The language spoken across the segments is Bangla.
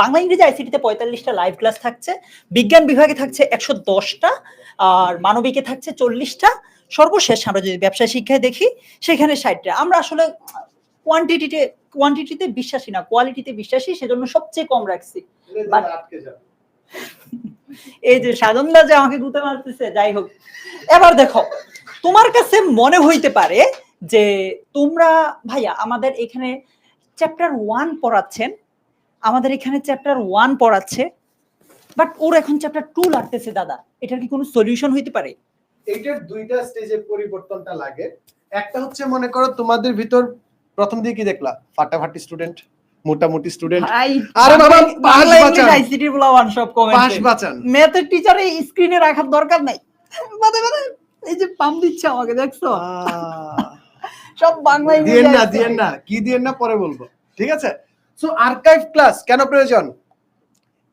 বাংলা ইংরেজি আইসিটিতে পঁয়তাল্লিশটা লাইভ ক্লাস থাকছে বিজ্ঞান বিভাগে থাকছে একশো দশটা আর মানবিকে থাকছে চল্লিশটা। সর্বশেষ আমরা যদি ব্যবসায় শিক্ষায় দেখি সেখানে ষাটটা। আমরা আসলে কোয়ান্টিটিতে কোয়ান্টিটিতে বিশ্বাসী না কোয়ালিটিতে বিশ্বাসী সেজন্য সবচেয়ে কম রাখছি। এই যে সাধনদা যে আমাকে গুতে মারতেছে যাই হোক। এবার দেখো তোমার কাছে মনে হইতে পারে যে তোমরা ভাইয়া আমাদের এখানে চ্যাপ্টার ওয়ান পড়াচ্ছেন আমাদের এখানে চ্যাপ্টার ওয়ান পড়াচ্ছে বাট ওর এখন চ্যাপ্টার টু লাগতেছে দাদা। এটার কি কোনো সলিউশন হইতে পারে? এইটার দুইটা স্টেজে পরিবর্তনটা লাগে। একটা হচ্ছে মনে করো তোমাদের ভিতর প্রথম দিকে কি দেখলা? ফাটাফাটি স্টুডেন্ট মোটামুটি স্টুডেন্ট আরে বাবা, বাংলা ইংলিশ আইসিটি বলা ওয়ান সব পাস কমেন্ট বাঁচান। ম্যাথের টিচার এই স্ক্রিনে রাখার দরকার নাই। মানে মানে এই যে পাম দিচ্ছে আমাকে দেখছ? সব বাংলা ইংরেজি দিয়েন না। দিয়েন না কি দিয়েন না পরে বলব। ঠিক আছে? সো আর্কাইভ ক্লাস কেন প্রয়োজন?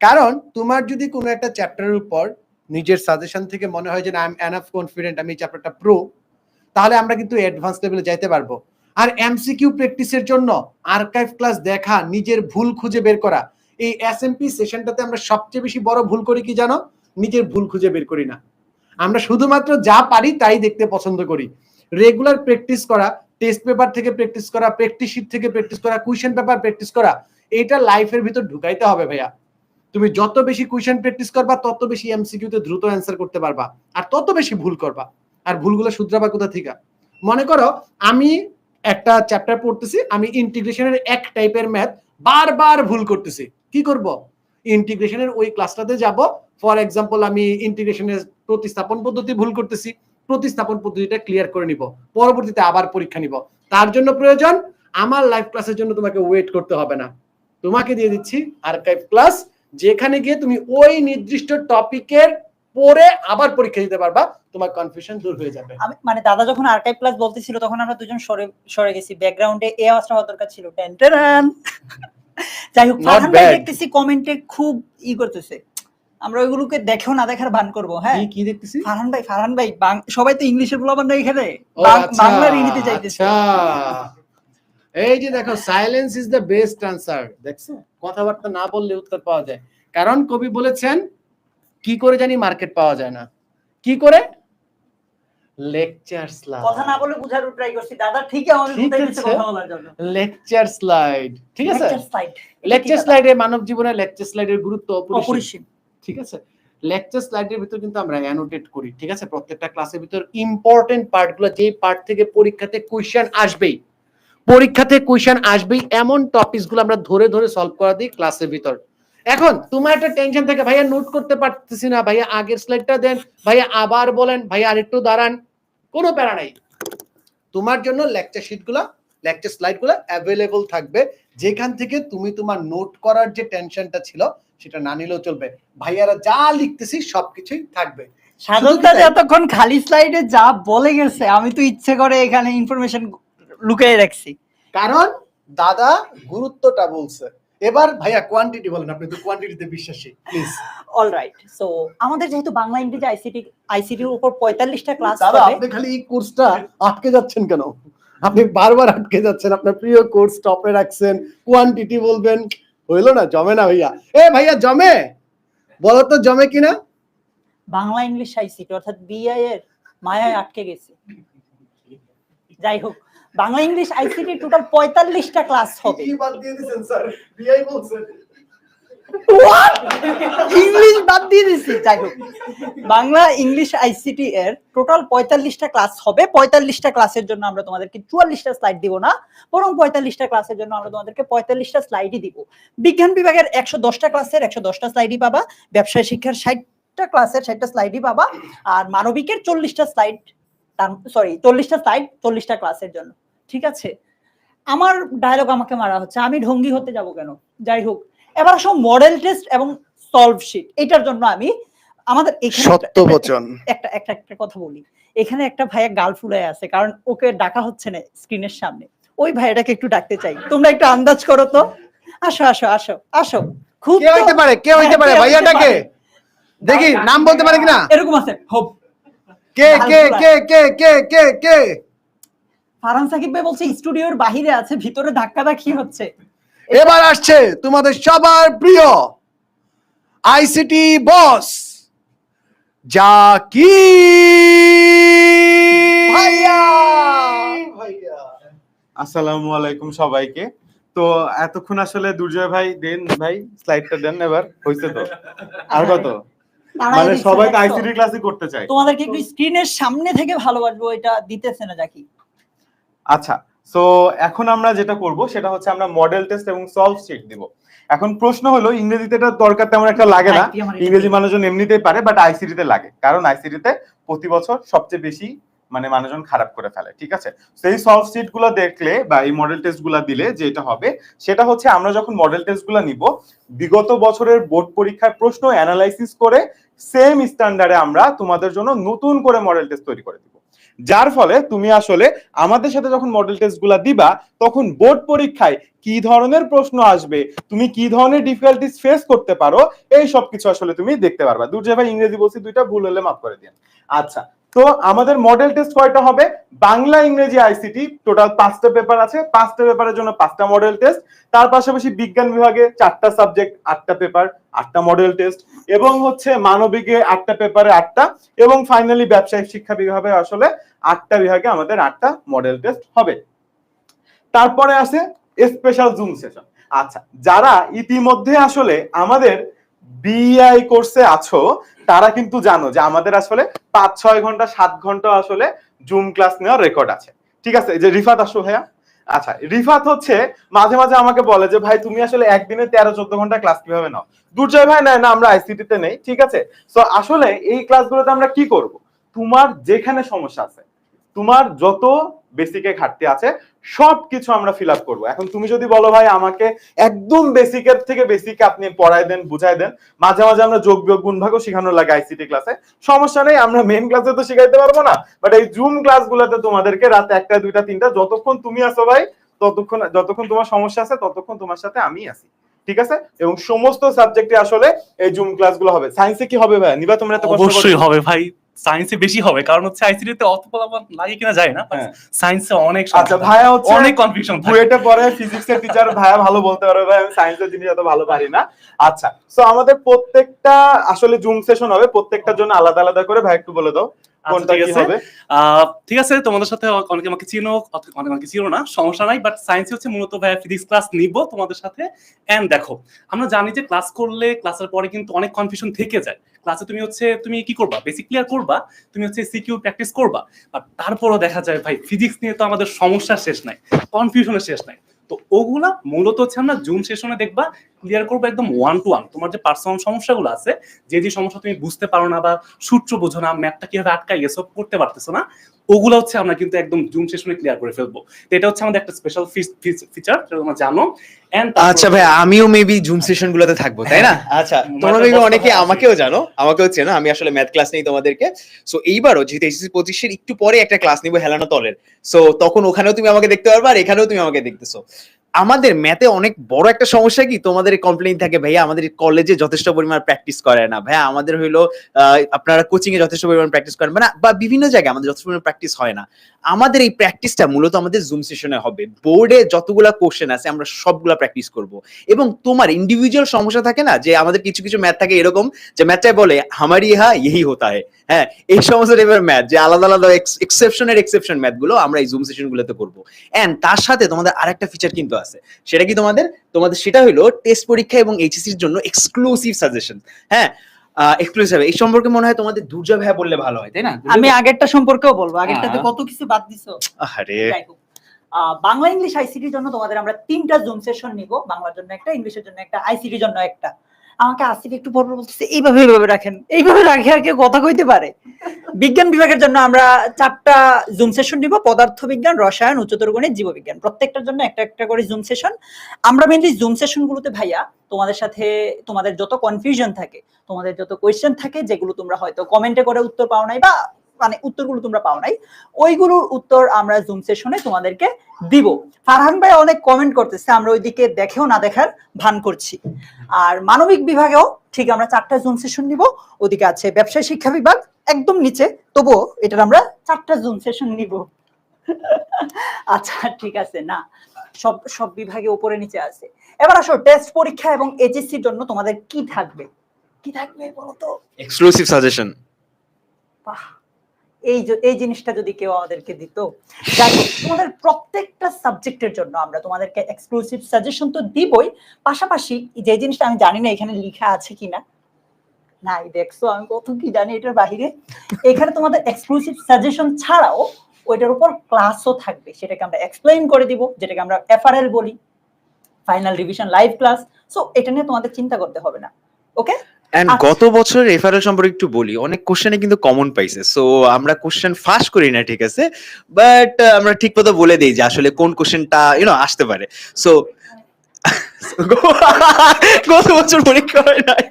কারণ তোমার যদি কোনো একটা চ্যাপ্টারের উপর নিজের সাজেশন থেকে মনে হয় যে না আই এম এনাফ কনফিডেন্ট আমি চ্যাপ্টারটা প্রো তাহলে আমরা কিন্তু অ্যাডভান্স লেভেলে যাইতে পারব। আর এমসিকিউ প্র্যাকটিসের জন্য আর্কাইভ ক্লাস দেখা, নিজের ভুল খুঁজে বের করা, এই এসএমপি সেশনটাতে আমরা সবচেয়ে বেশি বড় ভুল করি কি জানো? নিজের ভুল খুঁজে বের করি না। আমরা শুধুমাত্র যা পারি তাই দেখতে পছন্দ করি। রেগুলার প্র্যাকটিস করা টেস্ট পেপার থেকে প্র্যাকটিস করা প্র্যাকটিস শিট থেকে প্র্যাকটিস করা কুইশন পেপার প্র্যাকটিস করা এটা লাইফের ভিতর ঢুকাইতে হবে ভাইয়া। তুমি যত বেশি কুইশন প্র্যাকটিস করবা, তত বেশি এমসিকিউতে দ্রুত অ্যান্সার করতে পারবা, আর তত বেশি ভুল করবা। আর ভুলগুলো শুধরাবা কোথা থেকে? মনে করো, আমি একটা চ্যাপ্টার পড়তেছি, আমি ইন্টিগ্রেশনের এক টাইপের ম্যাথ বারবার ভুল করতেছি। কি করব? ইন্টিগ্রেশনের ওই ক্লাসটাতে যাব ফর এক্সাম্পল আমি ইন্টিগ্রেশনের প্রতিস্থাপন পদ্ধতি ভুল করতেছি। প্রতিস্থাপন পদ্ধতিটা ক্লিয়ার করে নিব। পরবর্তীতে আবার পরীক্ষা নিব। তার জন্য প্রয়োজন আমার লাইভ ক্লাসের জন্য তোমাকে ওয়েট করতে হবে না। তোমাকে দিয়ে দিচ্ছি আর্কাইভ ক্লাস যেখানে গিয়ে তুমি ওই নির্দিষ্ট টপিকের পরে আবার পরীক্ষা দিতে পারবা তোমার কনফিউশন দূর হয়ে যাবে। আমি মানে দাদা যখন আর্কাইভ ক্লাস বলতেছিল তখন আমরা দুজন সরে সরে গেছি। ব্যাকগ্রাউন্ডে এ আওয়াজটা হওয়ার দরকার ছিল। টেন টেন যাই হোক দেখতেছি কমেন্টে খুব ই করতেছে। আমরা ওইগুলোকে দেখেও না দেখার ভান করব হ্যাঁ? কি দেখতেছি? ফারহান ভাই ফারহান ভাই সবাই তো ইংলিশের বলাবান না এখানে বাংলার ইংরেজিতে যাইতেছে। আচ্ছা। এই যে দেখো silence is the best answer দেখছ? কথাবার্তা না বললে উত্তর পাওয়া যায়। কারণ কবি বলেছেন কি করে জানি মার্কেট পাওয়া যায় না। কি করে? লেকচার স্লাইড কথা না বলে বুঝার ট্রাই করছি। দাদা ঠিক আমাদের ঠিক বুঝাই দিচ্ছে কথা বলার জন্য। লেকচার স্লাইড ঠিক আছে? Slide। এটা লেকচার স্লাইডে মানব জীবনে লেকচার স্লাইডের গুরুত্ব অপরিসীম। ঠিক আছে? লেকচার স্লাইডের ভিতর কিন্তু আমরা অ্যানোটেট করি, ঠিক আছে? প্রত্যেকটা ক্লাসের ভিতর ইম্পর্টেন্ট পার্টগুলো যে পার্ট থেকে পরীক্ষাতে কোশ্চেন আসবেই। পরীক্ষাতে কোশ্চেন আসবেই, এমন টপিকসগুলো আমরা ধরে ধরে সলভ করা দিই ক্লাসের ভিতর। এখন, তোমার একটা টেনশন থাকে, ভাইয়া নোট করতে পারতেছি না, ভাইয়া আগের স্লাইডটা দেন, ভাইয়া আবার বলেন, ভাইয়া আরেকটু দাঁড়ান। কোনো প্যারা নাই। তোমার জন্য লেকচার শিটগুলো লেকচার স্লাইডগুলো অ্যাভেলেবল থাকবে। যেখান থেকে তুমি তোমার নোট করার যে টেনশনটা ছিল সেটা না নিলেও চলবে। ভাইয়ারা যা লিখতেছি সবকিছুই থাকবে। খালি স্লাইডে যা বলে গেছে আমি তো ইচ্ছে করে এখানে ইনফরমেশন লুকিয়ে রাখছি। কারণ দাদা গুরুত্বটা বলছে। এবার ভাইয়া কোয়ান্টিটি বলেন আপনি তো কোয়ান্টিটিতে বিশ্বাসী প্লিজ অলরাইট সো আমাদের যেহেতু বাংলা ইংরেজি আইসিটি আইসিটির উপর পঁয়তাল্লিশটা ক্লাস দাদা আপনি খালি এই কোর্সটা আটকে যাচ্ছেন কেন? আপনি বারবার আটকে যাচ্ছেন আপনার প্রিয় কোর্স টপে রাখছেন কোয়ান্টিটি বলবেন হইল না জমে না ভাইয়া। এ ভাইয়া জমে? বলো তো জমে কিনা? বাংলা ইংলিশ আইসিটি অর্থাৎ বিআই এর মায়ায় আটকে গেছে। যাই হোক বাংলা ইংলিশ আইসিটি টোটাল পঁয়তাল্লিশটা ক্লাস হবে। ইংলিশ বাদ দিয়ে দিচ্ছি যাই হোক। বাংলা ইংলিশ আইসিটি এর টোটাল পঁয়তাল্লিশটা ক্লাস হবে। পঁয়তাল্লিশটা ক্লাসের জন্য আমরা তোমাদেরকে চুয়াল্লিশটা স্লাইড দিব না, বরং পঁয়তাল্লিশটা ক্লাসের জন্য আমরা তোমাদেরকে পঁয়তাল্লিশটা স্লাইডই দিব। বিজ্ঞান বিভাগের একশো দশটা ক্লাসের একশো দশটা স্লাইডই পাবা, ব্যবসায় শিক্ষার ষাটটা ক্লাসের ষাটটা স্লাইডই পাবা, আর মানবিকের চল্লিশটা স্লাইড সরি চল্লিশটা স্লাইড চল্লিশটা ক্লাসের জন্য। ঠিক আছে? আমার ডায়লগ আমাকে মারা হচ্ছে। আমি ঢঙ্গি হতে যাব কেন? যাই হোক এবার আসো মডেল টেস্ট এবং সলভ শিট এটার জন্য আমি আমাদের এখানে একটা- একটা একটা কথা বলি। এখানে একটা ভাইয়া গাল ফুলায় আছে কারণ ওকে ডাকা হচ্ছে না স্ক্রিনের সামনে। ওই ভাইয়াটাকে একটু ডাকতে চাই। তোমরা একটু আন্দাজ করো তো। আসো আসো আসো আসো। খুব কে হইতে পারে কে হইতে হ্যাঁ, পারে কে? ভাইয়াটাকে দেখি নাম বলতে পারে কিনা? এরকম আছে হোপ। কে কে কে কে কে কে কে? ফারহান সাকিব ভাই বলছে স্টুডিওর বাহিরে আছে ভিতরে ধাক্কা ধাক্কি হচ্ছে। এবার আসছে তোমাদের সবার প্রিয় আইসিটি বস জাকি ভাইয়া। আসসালামু আলাইকুম সবাইকে। তো এতক্ষণ আসলে দুর্জয় ভাই দেন ভাই স্লাইডটা দেন এবার হয়েছে তো? আর কত? মানে সবাই? আইসিটি ক্লাসে করতে চাই তোমাদেরকে একটু স্ক্রিনের সামনে থেকে ভালোবাসবো এটা দিতেছে না জাকি আচ্ছা সো এখন আমরা যেটা করব সেটা হচ্ছে আমরা মডেল টেস্ট এবং সলভ শিট দিব। এখন প্রশ্ন হলো ইংরেজিতে এটা দরকার তেমন একটা লাগে না। ইংরেজি মানুষজন এমনিতেই পারে বাট আইসিটিতে লাগে। কারণ আইসিটিতে প্রতি বছর সবচেয়ে বেশি মানে মানুষজন খারাপ করে ফেলে ঠিক আছে? সেই সলভ শিটগুলো দেখলে বা এই মডেল টেস্টগুলো দিলে যেটা হবে সেটা হচ্ছে আমরা যখন মডেল টেস্টগুলো নিব বিগত বছরের বোর্ড পরীক্ষার প্রশ্ন অ্যানালাইসিস করে সেম স্ট্যান্ডার্ডে আমরা তোমাদের জন্য নতুন করে মডেল টেস্ট তৈরি করে দিব। যার ফলে তুমি আসলে আমাদের সাথে যখন মডেল টেস্টগুলা দিবা, তখন বোর্ড পরীক্ষায় কি ধরনের প্রশ্ন আসবে, তুমি কি ধরনের ডিফিকাল্টিস ফেস করতে পারো, এই সবকিছু আসলে তুমি দেখতে পারবা। দুর্জয় ভাই ইংরেজি বলছি, দুইটা ভুল হলে মাফ করে দিন আচ্ছা তো আমাদের মডেল টেস্ট কয়টা হবে? বাংলা, ইংরেজি আইসিটি টোটাল পাঁচটা পেপার আছে। পাঁচটা পেপারের জন্য পাঁচটা মডেল টেস্ট তার পাশাপাশি বিজ্ঞান বিভাগে চারটা সাবজেক্ট আটটা পেপার আটটা মডেল টেস্ট এবং হচ্ছে মানবিকে আটটা পেপারে আটটা এবং ফাইনালি ব্যবসায়িক শিক্ষা বিভাগে আসলে আটটা বিভাগে আমাদের আটটা মডেল টেস্ট হবে। তারপরে আছে স্পেশাল জুম সেশন আচ্ছা যারা ইতিমধ্যে আসলে আমাদের বিআই কোর্সে আছো, তারা কিন্তু জানো যে আমাদের আসলে পাঁচ, ছয় ঘণ্টা, সাত ঘণ্টা আসলে জুম ক্লাস নেওয়ার রেকর্ড আছে। ঠিক আছে? যে রিফাত আসো ভাইয়া। আচ্ছা রিফাত হচ্ছে মাঝে মাঝে আমাকে বলে যে, ভাই, তুমি আসলে একদিনে তেরো, চোদ্দ ঘণ্টা ক্লাস কীভাবে নাও? দুর্জয় ভাই নাই না, আমরা আইসিটিতে নেই। ঠিক আছে? তো আসলে এই ক্লাসগুলোতে আমরা কি করব? তোমার যেখানে সমস্যা আছে তোমার যত বেসিকে ঘাটতি আছে সব কিছু আমরা ফিল আপ করব। এখন তুমি যদি বলো ভাই আমাকে একদম বেসিকের থেকে বেসিক আপনি পড়ায় দেন বুঝাই দেন মাঝে মাঝে আমরা যোগ বিয়োগ গুণ ভাগও শেখানো লাগে আইসিটি ক্লাসে সমস্যা নেই আমরা মেন ক্লাসে তো শিখাইতে পারব না। বাট এই জুম ক্লাসগুলোতে তোমাদেরকে রাত একটা দুইটা তিনটা যতক্ষণ তুমি আসো ভাই ততক্ষণ যতক্ষণ তোমার সমস্যা আছে ততক্ষণ তোমার সাথে আমি আছি। ঠিক আছে? এবং সমস্ত সাবজেক্টে আসলে এই জুম ক্লাসগুলো হবে। সায়েন্সে কি হবে ভাই? নিবা তোমরা এত অবশ্যই হবে ভাই। সায়েন্সে বেশি হবে। কারণ হচ্ছে আইসিডি তে অত ফলাফল লাগে কিনা যায় না হ্যাঁ। সায়েন্সে অনেক আচ্ছা ভাইয়া হচ্ছে অনেক কনফিউশন বুয়েটে পরে ফিজিক্সের টিচার ভাইয়া ভালো বলতে পারবে ভাই আমি সায়েন্সের জিনিস এত ভালো পারি না। আচ্ছা সো আমাদের প্রত্যেকটা আসলে জুম সেশন হবে প্রত্যেকটার জন্য আলাদা আলাদা করে ভাই একটু বলে দাও। কোনটা ঠিক কি আছে। হবে? আহ, ঠিক আছে তোমাদের সাথে অনেকে আমাকে চিনো অনেকে আমাকে চিনো না সমস্যা নাই বাট সায়েন্স হচ্ছে মূলত ভাই ফিজিক্স ক্লাস নিব তোমাদের সাথে। এন্ড দেখো আমরা জানি যে ক্লাস করলে ক্লাসের পরে কিন্তু অনেক কনফিউশন থেকে যায়। ক্লাসে তুমি হচ্ছে তুমি কি করবা? বেসিক ক্লিয়ার করবা তুমি হচ্ছে সিকিউ প্র্যাকটিস করবা বাট তারপরও দেখা যায় ভাই ফিজিক্স নিয়ে তো আমাদের সমস্যা শেষ নাই কনফিউশনের শেষ নাই। তো ওগুলা মূলত হচ্ছে আমরা জুম সেশনে দেখবা ক্লিয়ার করব একদম ওয়ান টু ওয়ান তোমার যে পার্সোনাল সমস্যাগুলো আছে যে যে সমস্যা তুমি বুঝতে পারো না বা সূত্র বোঝো না ম্যাপটা কীভাবে আটকাই এসব করতে পারতেছো না ওগুলো হচ্ছে আমরা কিন্তু একদম জুম সেশনে ক্লিয়ার করে ফেলব। তো এটা হচ্ছে আমাদের একটা স্পেশাল ফিচার যেটা তোমরা জানো। এন্ড আচ্ছা ভাই আমিও মেবি জুম সেশন গুলোতে থাকব তাই না? আচ্ছা তোমরা মেবি অনেকে আমাকেও জানো আমাকেও চেনো আমি আসলে ম্যাথ ক্লাস নেই তোমাদেরকে। সো এইবারও যেহেতু এসএসসি পঁচিশের একটু পরে একটা ক্লাস নিবো হেলানো তলের। সো তখন ওখানেও তুমি আমাকে দেখতে পারবে আর এখানেও তুমি আমাকে দেখতেছো। আমাদের ম্যাথে অনেক বড় একটা সমস্যা কি? তোমাদের কমপ্লেইন থাকে, ভাইয়া, আমাদের কলেজে যথেষ্ট পরিমাণ প্র্যাকটিস করে না। ভাইয়া, আমাদের হইল আপনারা কোচিং এ যথেষ্ট পরিমাণ প্র্যাকটিস করেন না বা বিভিন্ন জায়গায় আমাদের যথেষ্ট পরিমাণ প্র্যাকটিস হয় না। আমাদের এই প্র্যাকটিসটা মূলত আমাদের জুম সেশনে হবে। বোর্ডে যতগুলা কোশ্চেন আছে, আমরা সবগুলা প্র্যাকটিস করব। এবং তোমার ইন্ডিভিজুয়াল সমস্যা থাকে না, যে আমাদের কিছু কিছু ম্যাথ থাকে এরকম, যে ম্যাথটাই বলে হামারি হা ইহি হোতা হয় হ্যাঁ এই সমস্ত টাইপের ম্যাথ যে আলাদা আলাদা এক্সেপশনের এক্সেপশন ম্যাথগুলো আমরা এই জুম সেশন গুলোতে করব। এন্ড তার সাথে তোমাদের আরেকটা ফিচার কিন্তু আছে। সেটা কি তোমাদের? তোমাদের সেটা হলো টেস্ট পরীক্ষা এবং এইচএসসির জন্য এক্সক্লুসিভ সাজেশন হ্যাঁ এক্সক্লুসিভ এই সম্পর্কে মনে হয় তোমাদের দুর্জয় ভাইয়া বললে ভালো হয় তাই না? আমি আগেরটা সম্পর্কেও বলব। আগেরটাতে হ্যাঁ। কত কিছু বাদ দিছো? আরে বাংলা ইংলিশ আইসিটির জন্য তোমাদের আমরা তিনটা জুম সেশন নিব। বাংলার জন্য একটা ইংলিশের জন্য একটা আইসিটির জন্য একটা। আমাকে আসিফ একটু পর বলতেছে, এইভাবে এইভাবে রাখেন, এইভাবে রাখে আর কেউ কথা কইতে পারে। বিজ্ঞান বিভাগের জন্য আমরা চারটা জুম সেশন নিব পদার্থ বিজ্ঞান রসায়ন, উচ্চতর গণিত, জীববিজ্ঞান। প্রত্যেকটার জন্য একটা একটা করে জুম সেশন আমরা মেনলি জুম সেশন গুলোতে ভাইয়া, তোমাদের সাথে, তোমাদের যত কনফিউশন থাকে, তোমাদের যত কোয়েশ্চেন থাকে, যেগুলো তোমরা হয়তো কমেন্টে করে উত্তর পাও নাই বা মানে উত্তরগুলো তোমরা পাও নাই ওইগুলোর উত্তর আমরা জুম সেশনে তোমাদেরকে দিব। ফারহান ভাই অনেক কমেন্ট করতেছে আমরা ওইদিকে দেখেও না দেখার ভান করছি। আর মানবিক বিভাগেও ঠিক আমরা চারটা জুম সেশন নিব ওদিকে আছে ব্যবসায় শিক্ষা বিভাগ একদম নিচে তবুও এটার আমরা চারটা জুম সেশন নিব। আচ্ছা ঠিক আছে না সব সব বিভাগে উপরে নিচে আছে। এবার আসো টেস্ট পরীক্ষা এবং এইচএসসির জন্য তোমাদের কি থাকবে? কি থাকবে বলো তো? এক্সক্লুসিভ সাজেশন বাহ। এই এই জিনিসটা যদি কেউ আমাদেরকে দিত তোমাদের প্রত্যেকটা সাবজেক্টের জন্য আমরা তোমাদেরকে এক্সক্লুসিভ সাজেশন তো দিবই। পাশাপাশি যে জিনিসটা আমি জানি না এখানে লেখা আছে কিনা, নাই, দেখছ আমি কত কি জানি এটার বাহিরে। এখানে তোমাদের এক্সক্লুসিভ সাজেশন ছাড়াও ওইটার উপর ক্লাসও থাকবে, সেটাকে আমরা এক্সপ্লেইন করে দিব, যেটাকে আমরা এফআরএল বলি final revision live class so এটা নিয়ে তোমাদের চিন্তা করতে হবে না ওকে এন্ড আচ্ছা। গত বছর রেফারেল সম্পর্কে একটু বলি। অনেক কোশ্চেনে কিন্তু কমন পাইছে। সো আমরা কোশ্চেন ফাঁস করি না ঠিক আছে? বাট আমরা ঠিক মতো বলে দিই যে আসলে কোন কোশ্চেনটা ইউনো আসতে পারে। সো গত বছর পরীক্ষা হয় নাই।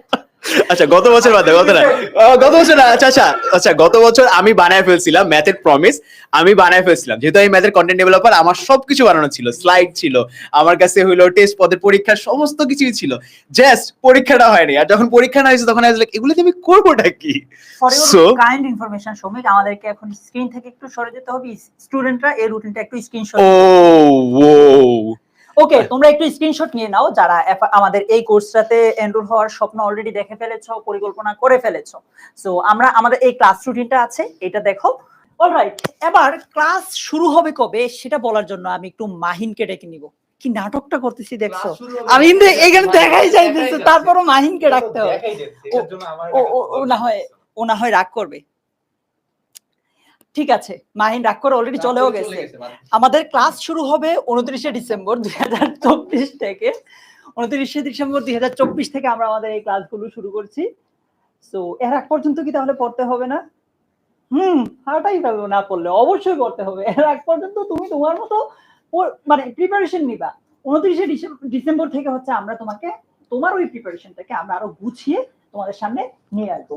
আচ্ছা গত বছর বাদে গত না। গত বছর না আচ্ছা আচ্ছা আচ্ছা গত বছর আমি বানায় ফেলছিলাম ম্যাথের প্রমিস আমি বানায় ফেলছিলাম। যেহেতু আমি ম্যাথের কন্টেন্ট ডেভেলপার আমার সবকিছু বানানো ছিল স্লাইড ছিল আমার কাছে হইল টেস্ট পদের পরীক্ষা সমস্ত কিছুই ছিল। জাস্ট পরীক্ষাটা হয়নি আর যখন পরীক্ষা না হয়েছে তখন আসলে এগুলোতে আমি করবোটা কি? ইউর কাইন্ড ইনফরমেশন শ্রমিক আমাদেরকে এখন স্ক্রিন থেকে একটু সরে যেতে হবে। স্টুডেন্টরা এই রুটিনটা একটু স্ক্রিনশট ও ও ওকে তোমরা একটু স্ক্রিনশট নিয়ে নাও যারা আমাদের এই কোর্সটাতে এনরোল হওয়ার স্বপ্ন অলরেডি দেখে ফেলেছো পরিকল্পনা করে ফেলেছো। সো আমরা আমাদের এই ক্লাস রুটিনটা আছে এটা দেখো। অলরাইট এবার ক্লাস শুরু হবে কবে সেটা বলার জন্য আমি একটু মাহিনকে ডেকে নিব। কি নাটকটা করতেছি দেখছ? আমি কিন্তু এখানে দেখাই যাইতেছে তারপরও মাহিনকে ডাকতে হবে। ও- না হয় ও না হয় রাগ করবে। ঠিক আছে মাহিন রাগ করে অলরেডি চলেও গেছে। আমাদের ক্লাস শুরু হবে উনত্রিশে ডিসেম্বর দুই হাজার চব্বিশ থেকে। উনত্রিশে ডিসেম্বর দুই হাজার চব্বিশ থেকে আমরা আমাদের এই ক্লাসগুলো শুরু করছি। তো এর আগ পর্যন্ত কি তাহলে পড়তে হবে না? হুম হাটাই ফেলব না পড়লে অবশ্যই পড়তে হবে। এর আগ পর্যন্ত তুমি তোমার মতো মানে প্রিপারেশন নিবা। উনত্রিশে ডিসেম্বর থেকে হচ্ছে আমরা তোমাকে তোমার ওই প্রিপারেশনটাকে আমরা আরও গুছিয়ে তোমাদের সামনে নিয়ে আসব।